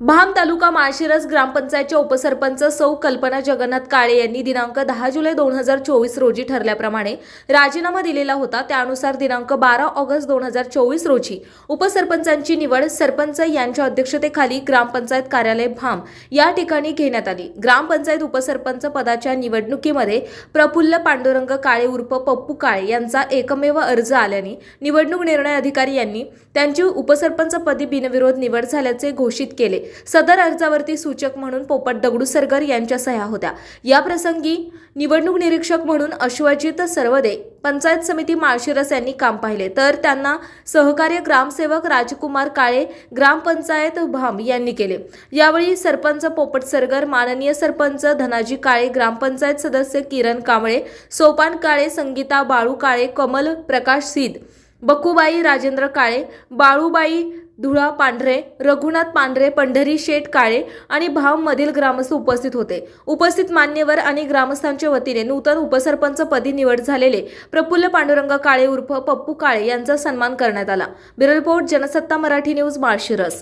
भाम तालुका माळशिरस ग्रामपंचायतच्या उपसरपंच सौ कल्पना जगन्नाथ काळे यांनी दिनांक दहा जुलै दोन हजार चोवीस रोजी ठरल्याप्रमाणे राजीनामा दिलेला होता. त्यानुसार दिनांक बारा ऑगस्ट दोन हजार चोवीस रोजी उपसरपंचांची निवड सरपंच यांच्या अध्यक्षतेखाली ग्रामपंचायत कार्यालय भाम या ठिकाणी घेण्यात आली. ग्रामपंचायत उपसरपंच पदाच्या निवडणुकीमध्ये प्रफुल्ल पांडुरंग काळे उर्फ पप्पू काळे यांचा एकमेव अर्ज आल्याने निवडणूक निर्णय अधिकारी यांनी त्यांची उपसरपंचपदी बिनविरोध निवड झाल्याचे घोषित केले. सदर अर्जावरती सूचक म्हणून पोपट दगडूसरगर यांच्या सह्या होत्या. या प्रसंगी निवडणूक निरीक्षक म्हणून अश्वजित सर्वदे पंचायत समिती माळशिरस यांनी काम पाहिले. तर त्यांना सहकार्य ग्रामसेवक राजकुमार काळे ग्रामपंचायत भाम यांनी केले. यावेळी सरपंच पोपट सरगर माननीय सरपंच धनाजी काळे ग्रामपंचायत सदस्य किरण कांबळे सोपान काळे संगीता बाळू काळे कमल प्रकाश सीद बकुबाई राजेंद्र काळे बाळूबाई धुळा पांढरे रघुनाथ पांढरे पंढरी शेठ काळे आणि भावमधील ग्रामस्थ उपस्थित होते. उपस्थित मान्यवर आणि ग्रामस्थांच्या वतीने नूतन उपसरपंच पदी निवड झालेले प्रफुल्ल पांडुरंग काळे उर्फ पप्पू काळे यांचा सन्मान करण्यात आला. Bureau report Jansatta Marathi news Malshiras.